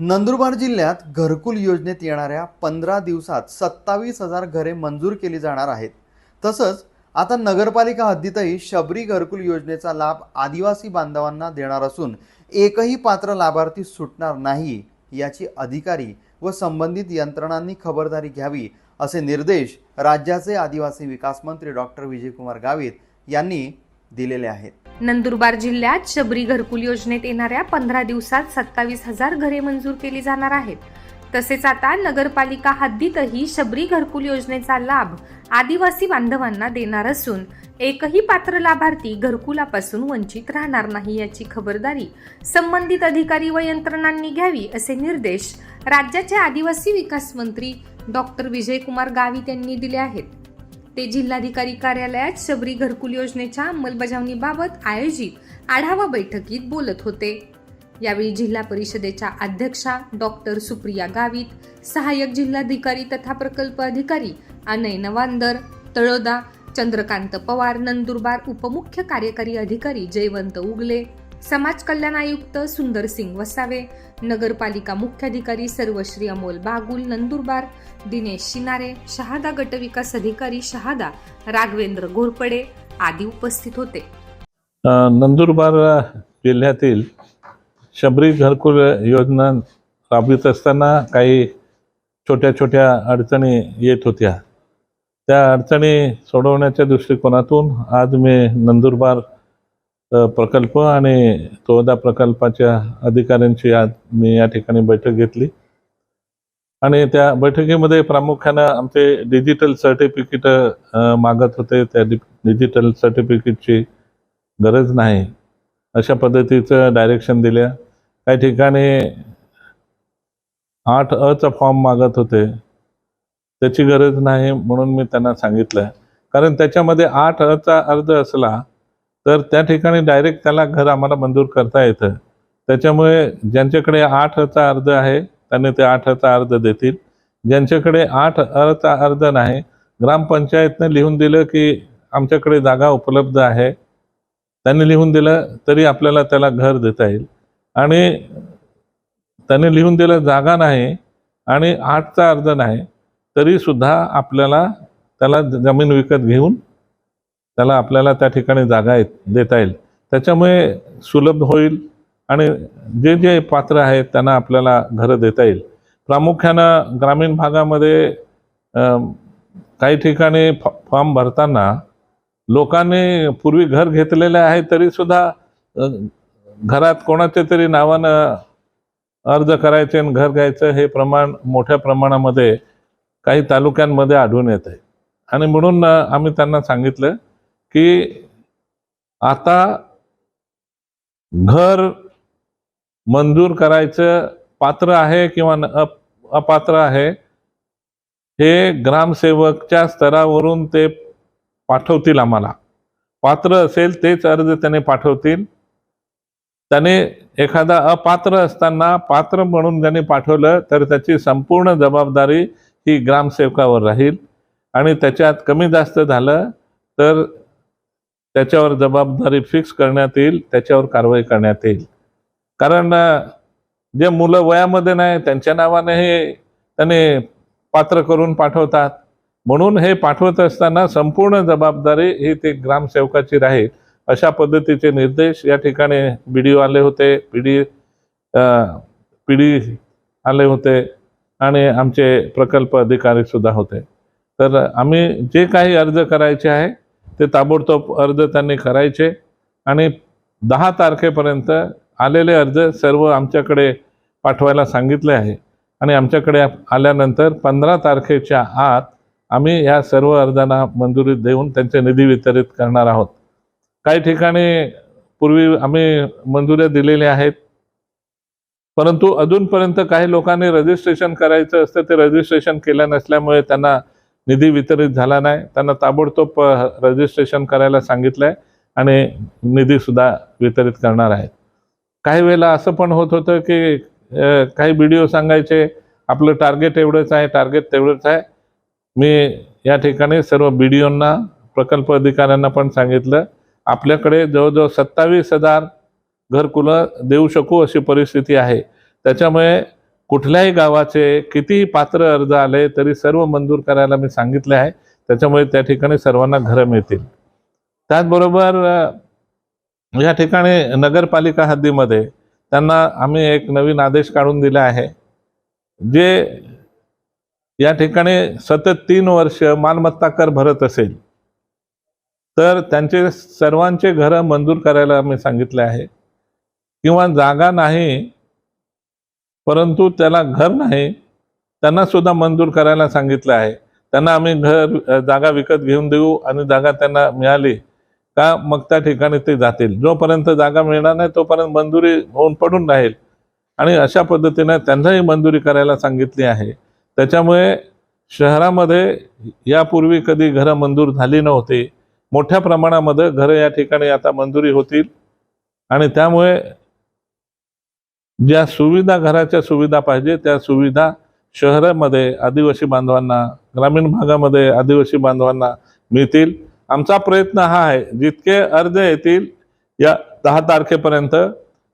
नंदुरबार जिल्ह्यात घरकुल योजनेत येणाऱ्या पंधरा दिवसात सत्तावीस हजार घरे मंजूर केली जाणार आहेत. तसंच आता नगरपालिका हद्दीतही शबरी घरकुल योजनेचा लाभ आदिवासी बांधवांना देणार असून एकही पात्र लाभार्थी सुटणार नाही याची अधिकारी व संबंधित यंत्रणांनी खबरदारी घ्यावी असे निर्देश राज्याचे आदिवासी विकास मंत्री डॉक्टर विजयकुमार गावित यांनी दिलेले आहेत. नंदुरबार जिल्ह्यात शबरी घरकुल योजनेत येणाऱ्या पंधरा दिवसात सत्तावीस हजार घरे मंजूर केली जाणार आहेत. तसेच आता नगरपालिका हद्दीतही शबरी घरकुल योजनेचा लाभ आदिवासी बांधवांना देणार असून एकही पात्र लाभार्थी घरकुलापासून वंचित राहणार नाही याची खबरदारी संबंधित अधिकारी व यंत्रणांनी घ्यावी असे निर्देश राज्याचे आदिवासी विकास मंत्री डॉक्टर विजयकुमार गावित यांनी दिले आहेत. ते जिल्हाधिकारी कार्यालयात शबरी घरकुल योजनेच्या अंमलबजावणीबाबत आयोजित आढावा बैठकीत बोलत होते. यावेळी जिल्हा परिषदेच्या अध्यक्षा डॉक्टर सुप्रिया गावित सहाय्यक जिल्हाधिकारी तथा प्रकल्प अधिकारी अनय नवांदर तळोदा चंद्रकांत पवार नंदुरबार उपमुख्य कार्यकारी अधिकारी जयवंत उगले समाज कल्याण आयुक्त सुंदर सिंग वसावे नगरपालिका मुख्याधिकारी सर्वश्री अमोल बागुल नंदुरबार दिनेश शिनारे शहादा गटविकास अधिकारी शहादा राघवेंद्र घोरपडे आदी उपस्थित होते. नंदुरबार जिल्ह्यातील शबरी घरकुल योजना राबवित असताना काही छोट्या छोट्या अडचणी येत होत्या. त्या अडचणी सोडवण्याच्या दृष्टिकोनातून आज मी नंदुरबार प्रकल्प आणि तोदा प्रकल्पाच्या अधिकाऱ्यांची आज मी या ठिकाणी बैठक घेतली. आणि त्या बैठकीमध्ये प्रामुख्यानं आमचे डिजिटल सर्टिफिकेट मागत होते. त्या डिजिटल सर्टिफिकेटची गरज नाही. अशा पद्धतीचं डायरेक्शन दिल्या. काही ठिकाणी आठ अचा फॉर्म मागत होते. त्याची गरज नाही म्हणून मी त्यांना सांगितलं. कारण त्याच्यामध्ये आठ अचा अर्ज असला तर त्या ठिकाणी डायरेक्ट त्याला घर आम्हाला मंजूर करता येतं. त्याच्यामुळे ज्यांच्याकडे आठ अचा अर्ज आहे त्यांनी ते आठ अचा अर्ज देतील. ज्यांच्याकडे आठ अचा अर्ज नाही ग्रामपंचायतनं लिहून दिलं की आमच्याकडे जागा उपलब्ध आहे. त्यांनी लिहून दिलं तरी आपल्याला त्याला घर देता येईल. आणि त्याने लिहून दिलं जागा नाही आणि आठचा अर्ज नाही तरीसुद्धा आपल्याला त्याला जमीन विकत घेऊन त्याला आपल्याला त्या ठिकाणी जागा देता येईल. त्याच्यामुळे सुलभ होईल आणि जे जे पात्र आहेत त्यांना आपल्याला घरं देता येईल. प्रामुख्यानं ग्रामीण भागामध्ये काही ठिकाणी फ फॉर्म भरताना लोकांनी पूर्वी घर घेतलेले आहे तरीसुद्धा घरात कोणाच्या तरी नावानं अर्ज करायचे आणि घर घ्यायचं हे प्रमाण मोठ्या प्रमाणामध्ये काही तालुक्यांमध्ये आढळून येत आहे. आणि म्हणून आम्ही त्यांना सांगितलं की आता घर मंजूर करायचं पात्र आहे किंवा अप- अपात्र आहे हे ग्रामसेवकच्या स्तरावरून ते पाठवतील आम्हाला. पात्र असेल तेच अर्ज त्याने पाठवतील. त्याने एखादा अपात्र असताना पात्र म्हणून त्याने पाठवलं तर त्याची संपूर्ण जबाबदारी ही ग्रामसेवकावर राहील. आणि त्याच्यात कमी जास्त झालं तर त्याच्यावर जबाबदारी फिक्स करण्यात येईल त्याच्यावर कारवाई करण्यात येईल. कारण जे मुलं वयामध्ये नाही त्यांच्या नावाने हे त्याने पात्र करून पाठवतात. म्हणून हे पाठवत असताना संपूर्ण जबाबदारी ही ते ग्रामसेवकाची राहील. अशा पद्धतीचे निर्देश या ठिकाणी बी डी आले होते पी डी पी डी आले होते आणि आमचे प्रकल्प अधिकारी सुद्धा होते. तर आम्ही जे काही अर्ज करायचे आहे ते ताबडतोब अर्ज त्यांनी करायचे. आणि दहा तारखेपर्यंत आलेले अर्ज सर्व आमच्याकडे पाठवायला सांगितले आहे. आणि आमच्याकडे आल्यानंतर पंधरा तारखेच्या आत आम्ही या सर्व अर्जांना मंजुरी देऊन त्यांचे निधी वितरित करणार आहोत. काही ठिकाणी पूर्वी आम्ही मंजुऱ्या दिलेल्या आहेत. परंतु अजूनपर्यंत काही लोकांनी रजिस्ट्रेशन करायचं असतं ते रजिस्ट्रेशन केलं नसल्यामुळे त्यांना निधी वितरित झाला नाही. त्यांना ताबडतोब रजिस्ट्रेशन करायला सांगितलं आहे आणि निधीसुद्धा वितरित करणार आहेत. काही वेळेला असं पण होत होतं की काही व्हिडिओ सांगायचे आपलं टार्गेट एवढंच आहे टार्गेट तेवढंच आहे. मी या ठिकाणी सर्व बी डी ओंना प्रकल्प अधिकाऱ्यांना पण सांगितलं आपल्याकडे जवळजवळ सत्तावीस हजार घरकुलं देऊ शकू अशी परिस्थिती आहे. त्याच्यामुळे कुठल्याही गावाचे कितीही पात्र अर्ज आले तरी सर्व मंजूर करायला मी सांगितले आहे. त्याच्यामुळे त्या ठिकाणी सर्वांना घरं मिळतील. त्याचबरोबर या ठिकाणी नगरपालिका हद्दीमध्ये त्यांना आम्ही एक नवीन आदेश काढून दिला आहे. जे या ठिकाणी सतत तीन वर्ष मालमत्ता कर भरत असेल तर त्यांचे सर्वांचे घरं मंजूर करायला आम्ही सांगितले आहे. किंवा जागा नाही परंतु त्याला घर नाही. त्यांना सुद्धा मंजूर करायला सांगितलं आहे. त्यांना आम्ही घर जागा विकत घेऊन देऊ आणि जागा त्यांना मिळाली का मग त्या ठिकाणी ते जातील. जोपर्यंत जागा मिळणार नाही तोपर्यंत मंजुरी होऊन पडून राहील. आणि अशा पद्धतीने त्यांनाही मंजुरी करायला सांगितली आहे. त्याच्यामुळे शहरामध्ये यापूर्वी कधी घरं मंजूर झाली नव्हती. मोठ्या प्रमाणामध्ये घरं या ठिकाणी आता मंजुरी होतील. आणि त्यामुळे ज्या सुविधा घराच्या सुविधा पाहिजे त्या सुविधा शहरामध्ये आदिवासी बांधवांना ग्रामीण भागामध्ये आदिवासी बांधवांना मिळतील. आमचा प्रयत्न हा आहे जितके अर्ज येतील या दहा तारखेपर्यंत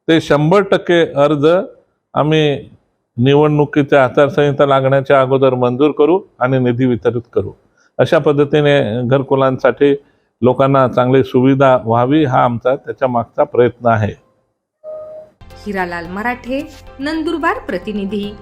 ते शंभर टक्के अर्ज आम्ही निवडणुकीच्या आचारसंहिता लागण्याच्या अगोदर मंजूर करू आणि निधी वितरित करू. अशा पद्धतीने घरकुलांसाठी लोकांना चांगली सुविधा व्हावी हा आमचा त्याच्या मागचा प्रयत्न आहे. हिरालाल मराठे नंदुरबार प्रतिनिधी.